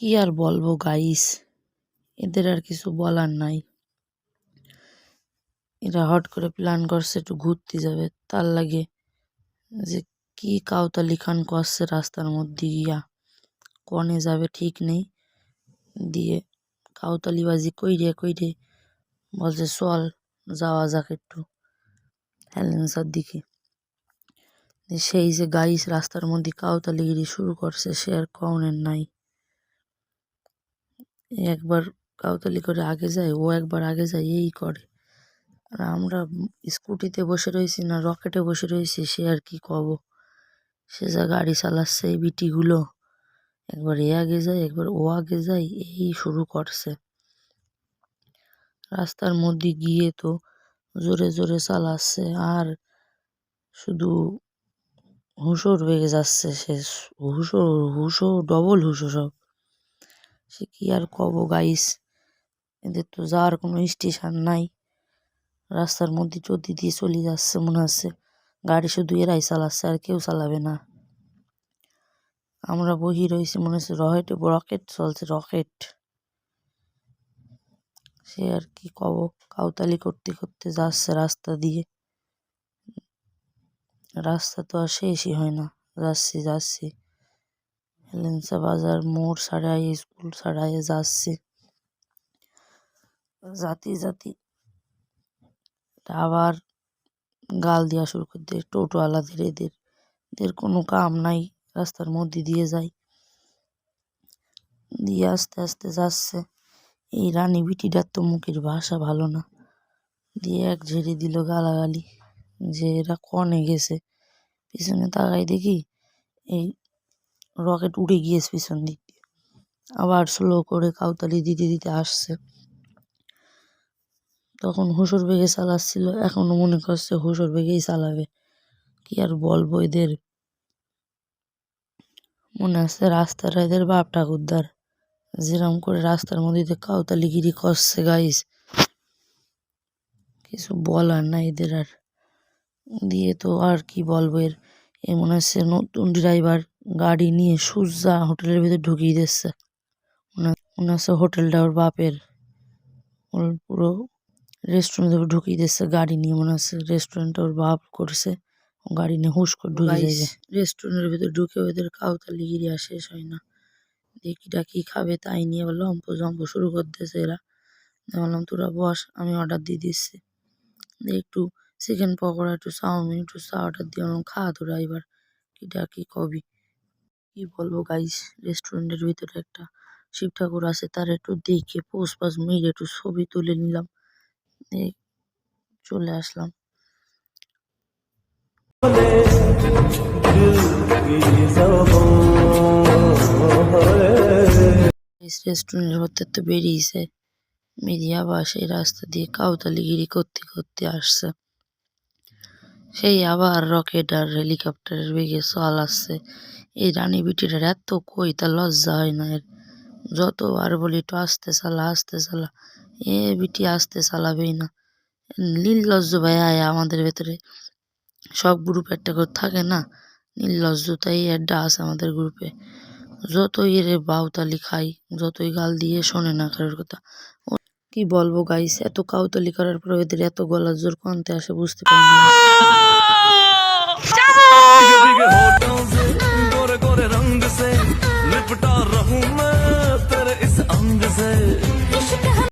কি আর বলব গাইস এদের আর কিছু বলার নাই। এরা হট করে প্ল্যান করছে একটু ঘুরতে যাবে। তার লাগে যে কি কাউতালি খান করছে রাস্তার মধ্যে গিয়া। কনে যাবে ঠিক নেই। দিয়ে কাউতালিবাজি কইরে কইরে বলছে, চল, যাওয়া যাক একটু হ্যালেন্সার দিকে। সেই যে গাইস রাস্তার মধ্যে কাউতালিগিরি শুরু করছে, সে আর কনের নাই। একবার কাউতালি করে আগে যায়, ও একবার আগে যায়, এই করে। আর আমরা স্কুটিতে বসে রয়েছি না, রকেটে বসে রয়েছি, সে আর কি কব? সে যা গাড়ি চালাচ্ছে, এই বিটিগুলো। একবার এ আগে যায়, একবার ও আগে যায়, এই শুরু করছে। রাস্তার মধ্যে গিয়ে তো জোরে জোরে চালাচ্ছে, আর শুধু হুঁশোর বেগে যাচ্ছে সে হুঁশো হুঁশো ডবল হুঁশো সব। সে কি আর কব গাইস এদের তো যাওয়ার কোনো স্টেশন নাই। রাস্তার মধ্যে চদি দিয়ে চলে যাচ্ছে মনে হচ্ছে। গাড়ি শুধু এরাই চালাচ্ছে, আর কেউ চালাবে না। আমরা বহি রয়েছি মনে হচ্ছে রকেট রকেট চলছে রকেট সে আর কি কব? কাউতালি করতে করতে যাচ্ছে রাস্তা দিয়ে। রাস্তা তো আর শেষই হয় না। যাচ্ছি যাচ্ছি। হেলেন্সা বাজার, মোড় ছাড়াই, স্কুল ছাড়াই যাচ্ছি। জাতি জাতি আবার গাল দেওয়া শুরু করে দিয়ে টোটোওয়ালাদের, এদের। এদের কোনো কাম নাই, রাস্তার মধ্যে দিয়ে যায় দিয়ে আস্তে আস্তে যাচ্ছে। এই রানী বিটিটার তো মুখের ভাষা ভালো না। দিয়ে এক ঝেড়ে দিল গালাগালি যে এরা কনে গেছে। পিছনে তাকাই দেখি, এই রকেট উড়ে গিয়েছে পিছন দিক দিয়ে। আবার স্লো করে কাউতালি দিতে দিতে আসছে। তখন হুসুর বেগে চালাচ্ছিল এখনও মনে করছে হুসুর বেগেই চালাবে। কি আর বলব এদের? মনে আছে রাস্তার এদের বাপ ঠাকুরদার যেরম করে রাস্তার মধ্যে কাউতালিগিরি করছে গাইস কিছু বলার নাই এদের আর। দিয়ে তো আর কি বলব এর? এ মনে হচ্ছে নতুন ড্রাইভার গাড়ি নিয়ে সুজা হোটেলের ভিতরে ঢুকিয়ে দিচ্ছে মনে হচ্ছে হোটেলটা ওর বাপের। ওর পুরো রেস্টুরেন্টে ঢুকিয়ে দিচ্ছে গাড়ি নিয়ে মনে হচ্ছে রেস্টুরেন্টটা ওর বাপ করছে। গাড়ি নিয়ে হুশ করে ঢুকে যায় রেস্টুরেন্টের ভিতরে ঢুকে ওদের কাউতালিগিরি আর শেষ হয় না। দেখিটা কি খাবে তাই নিয়ে আবার লম্প জম্প শুরু করতেছে এরা। বললাম তোরা বস আমি অর্ডার দিয়ে দিচ্ছি। দিয়ে একটু চিকেন পকোড়া একটু চাউমিন একটু চা অর্ডার দিয়ে বললাম খা তোরা এবার। কিটা কি কবি? কি বলব গাইস রেস্টুরেন্টের ভিতরে একটা শিব ঠাকুর আছে, তার একটু দেখে পোষ পাস মেরে একটু ছবি তুলে নিলাম। চলে আসলাম। রেস্টুরেন্টের ভেতর তো বেরিয়েছে। বেরিয়ে আবার সেই রাস্তা দিয়ে কাউতালিগিরি করতে করতে আসছে। সেই আবার রকেট আর হেলিকপ্টারের বেগে চল আসছে। এই রানী বিটিটার এত কই তা লজ্জা হয় না এর। যতবার বলি, একটু আস্তে চালা আস্তে চালা। এ বিটি আস্তে চালাবেই না। নির্লজ্জ ভাই আয় আমাদের ভেতরে। সব গ্রুপে একটা করে থাকে না। নির্লজ্জতাই একটা আছে আমাদের গ্রুপে যতই এর বাউতালি খাই, যতই গাল দিয়ে শোনে না কারোর কথা। কি বলব গাইস এত কাউতালি করার পর এদের এত গলার জোর কমতে আসে, বুঝতে পারি না।